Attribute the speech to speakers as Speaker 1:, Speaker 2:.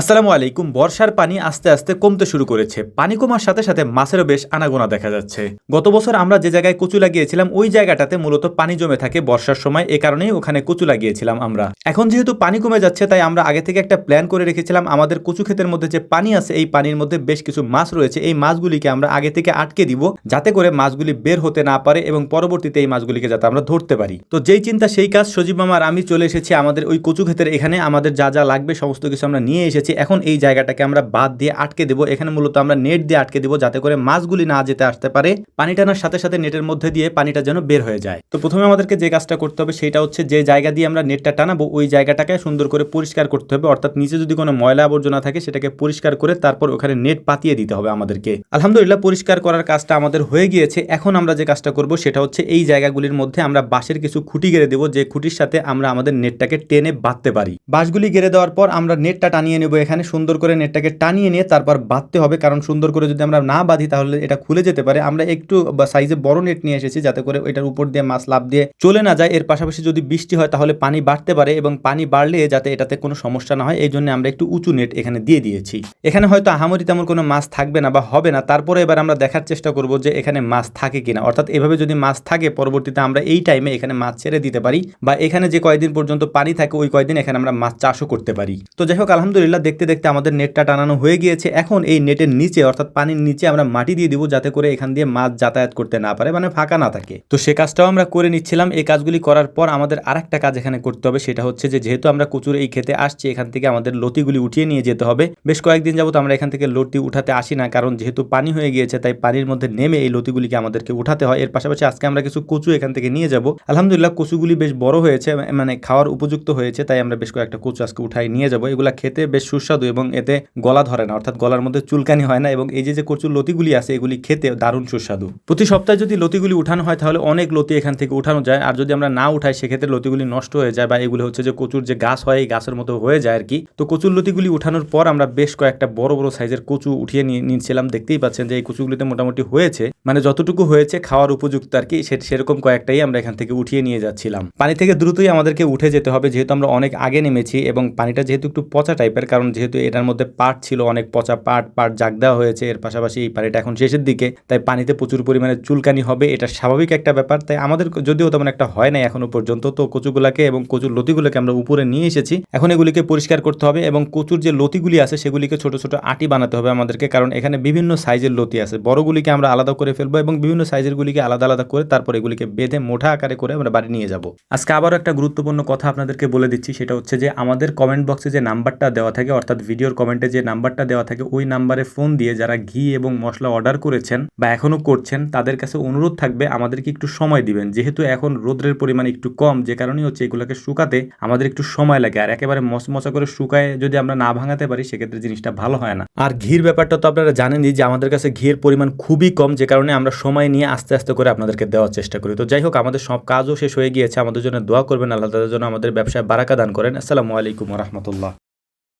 Speaker 1: আসসালামু আলাইকুম। বর্ষার পানি আস্তে আস্তে কমতে শুরু করেছে। পানি কমার সাথে সাথে মাছেরও বেশ আনাগোনা দেখা যাচ্ছে। গত বছর আমরা যে জায়গায় কচু লাগিয়েছিলাম, ওই জায়গাটাতে মূলত পানি জমে থাকে বর্ষার সময়। এ কারণেই ওখানে কচু লাগিয়েছিলাম আমরা। এখন যেহেতু পানি কমে যাচ্ছে, তাই আমরা আগে থেকে একটা প্ল্যান করে রেখেছিলাম। আমাদের কচু ক্ষেতের মধ্যে যে পানি আছে, এই পানির মধ্যে বেশ কিছু মাছ রয়েছে। এই মাছগুলিকে আমরা আগে থেকে আটকে দিব, যাতে করে মাছগুলি বের হতে না পারে এবং পরবর্তীতে এই মাছগুলিকে যাতে আমরা ধরতে পারি। তো যেই চিন্তা, সেই কাজ সজীব মামার আমি চলে এসেছি আমাদের ওই কচু ক্ষেতের এখানে। আমাদের যা যা লাগবে, সমস্ত কিছু আমরা নিয়ে এসেছি। এখন এই জায়গাটাকে আমরা বাদ দিয়ে আটকে দেবো। এখানে মূলত আমরা নেট দিয়ে আটকে দেবো যাতে করে মাছগুলি না যেতে আসতে পারে। পানি টানার সাথে সাথে নেটের মধ্যে দিয়ে পানিটা যেন বের হয়ে যায়। তো প্রথমে আমাদেরকে যে কাজটা করতে হবে সেটা হচ্ছে যে জায়গা দিয়ে আমরা নেটটা টানাবো, ওই জায়গাটাকে সুন্দর করে পরিষ্কার করতে হবে। অর্থাৎ নিচে যদি কোনো ময়লা আবর্জনা থাকে সেটাকে পরিষ্কার করে তারপর ওখানে নেট পাতিয়ে দিতে হবে আমাদেরকে। আলহামদুলিল্লাহ, পরিষ্কার করার কাজটা আমাদের হয়ে গিয়েছে। এখন আমরা যে কাজটা করব সেটা হচ্ছে এই জায়গাগুলির মধ্যে আমরা বাঁশের কিছু খুঁটি গেড়ে দেবো। যে খুঁটির সাথে আমরা আমাদের নেটটাকে টেনে বাঁধতে পারি। বাঁশগুলি গেড়ে দেওয়ার পর আমরা নেটটা টানিয়ে নেব এখানে সুন্দর করে নেটটাকে টানিয়ে নিয়ে তারপর বাঁধতে হবে। কারণ সুন্দর করে যদি আমরা না বাঁধি তাহলে এটা খুলে যেতে পারে। আমরা একটু সাইজে বড় নেট নিয়ে এসেছি যাতে করে এটার উপর দিয়ে মাছ লাভ দিয়ে চলে না যায়। এর পাশাপাশি যদি বৃষ্টি হয় তাহলে পানি বাড়তে পারে এবং পানি বাড়লে যাতে এটাতে কোনো সমস্যা না হয় এই জন্য আমরা একটু উঁচু নেট এখানে দিয়ে দিয়েছি। এখানে হয়তো আহামরি তেমন কোনো মাছ থাকবে না বা হবে না। তারপরে এবার আমরা দেখার চেষ্টা করব যে এখানে মাছ থাকে কিনা। অর্থাৎ এভাবে যদি মাছ থাকে, পরবর্তীতে আমরা এই টাইমে এখানে মাছ ছেড়ে দিতে পারি বা এখানে যে কয়দিন পর্যন্ত পানি থাকে, ওই কয়দিন এখানে আমরা মাছ চাষও করতে পারি। তো যাই হোক, আলহামদুলিল্লাহ দেখতে দেখতে আমাদের নেটটা টানানো হয়ে গিয়েছে। এখন এই নেটের নিচে, অর্থাৎ পানির নিচে আমরা মাটি দিয়ে দিব যাতে করে এখান দিয়ে মাছ যাতায়াত করতে না পারে মানে ফাঁকা না থাকে। তো সে কাজটাও আমরা করে নিচ্ছিলাম। এই কাজগুলি করার পর আমাদের আরেকটা কাজ এখানে করতে হবে, সেটা হচ্ছে যে যেহেতু আমরা কচুর এই খেতে আসছি, এখান থেকে আমাদের লতিগুলি উঠিয়ে নিয়ে যেতে হবে। বেশ কয়েকদিন যাবত আমরা এখান থেকে লতি উঠাতে আসি না, কারণ যেহেতু পানি হয়ে গিয়েছে, তাই পানির মধ্যে নেমে এই লতিগুলিকে আমাদেরকে উঠাতে হয়। এর পাশাপাশি আজকে আমরা কিছু কচু এখান থেকে নিয়ে যাব। আলহামদুলিল্লাহ, কচুগুলি বেশ বড় হয়েছে মানে খাওয়ার উপযুক্ত হয়েছে, তাই আমরা বেশ কয়েকটা কচু আজকে উঠাই নিয়ে যাব। এগুলা খেতে বেশ সুস্বাদু এবং এতে গলা ধরে না, অর্থাৎ গলার মধ্যে চুলকানি হয় না এবং এই যে যে কচুর লতিগুলি আছে, এগুলি খেতে দারুণ সুস্বাদু। প্রতি সপ্তাহে যদি লতিগুলি উঠানো হয়, তাহলে অনেক লতি এখান থেকে উঠানো যায়। আর যদি আমরা না উঠাই, সেক্ষেত্রে লতিগুলি নষ্ট হয়ে যায় বা এগুলো হচ্ছে যে কচুর যে গাছ হয়, এই গাছের মতো হয়ে যায় আর কি তো কচুর লতিগুলি উঠানোর পর আমরা বেশ কয়েকটা বড় বড় সাইজের কচু উঠিয়ে নিয়ে নিচ্ছিলাম। দেখতেই পাচ্ছেন যে এই কচুগুলিতে মোটামুটি হয়েছে। মানে যতটুকু হয়েছে খাওয়ার উপযুক্ত আর কি সেরকম কয়েকটাই আমরা এখান থেকে উঠিয়ে নিয়ে যাচ্ছিলাম। পানি থেকে দ্রুতই আমাদেরকে উঠে যেতে হবে, যেহেতু আমরা অনেক আগে নেমেছি এবং পানিটা যেহেতু একটু পচা টাইপের কারণ যেহেতু এটার মধ্যে পাট ছিল, অনেক পচা পাট পাট জাগ দেওয়া হয়েছে, এর পাশাপাশি এই পানিটা এখন শেষের দিকে, তাই পানিতে প্রচুর পরিমাণে চুলকানি হবে, এটা স্বাভাবিক একটা ব্যাপার, তাই আমাদের যদিও তেমন একটা হয় নাই এখনও পর্যন্ত, তো কচুগুলাকে এবং কচুর লতিগুলোকে আমরা উপরে নিয়ে এসেছি, এখন এগুলিকে পরিষ্কার করতে হবে এবং কচুর যে লতিগুলি আছে, সেগুলিকে ছোট ছোট আটি বানাতে হবে আমাদেরকে, কারণ এখানে বিভিন্ন সাইজের লতি আছে, বড়গুলিকে আমরা আলাদা করে ফেলব এবং বিভিন্ন সাইজের গুলিকে আলাদা আলাদা করে তারপর এগুলিকে বেঁধে মোটা আকারে করে আমরা বাড়ি নিয়ে যাব। আজকে আবারও একটা গুরুত্বপূর্ণ কথা আপনাদেরকে বলে দিচ্ছি, সেটা হচ্ছে যে আমাদের কমেন্ট বক্সে যে নাম্বারটা দেওয়া থাকে অর্থাৎ ভিডিওর কমেন্টে যে নাম্বারটা দেওয়া থাকে, ওই নাম্বারে ফোন দিয়ে যারা ঘি এবং মশলা অর্ডার করেছেন বা এখনও করছেন, তাদের কাছে অনুরোধ থাকবে, আমাদেরকে একটু সময় দিবেন। যেহেতু এখন রোদ্রের পরিমাণ একটু কম, যে কারণে হচ্ছে এগুলোকে শুকাতে আমাদের একটু সময় লাগে। আর একেবারে মচমচা করে শুকায় যদি আমরা না ভাঙাতে পারি, সেক্ষেত্রে জিনিসটা ভালো হয় না। আর ঘির ব্যাপারটা তো আপনারা জানেনই যে আমাদের কাছে ঘির পরিমাণ খুবই কম, যে কারণে আমরা সময় নিয়ে আস্তে আস্তে করে আপনাদেরকে দেওয়ার চেষ্টা করি। তো যাই হোক, আমাদের সব কাজও শেষ হয়ে গিয়েছে। আমাদের জন্য দোয়া করবেন, আল্লাহ তাদের জন্য আমাদের ব্যবসায় বারাকা দান করেন। আসসালামু আলাইকুম রহমতুল্লাহ।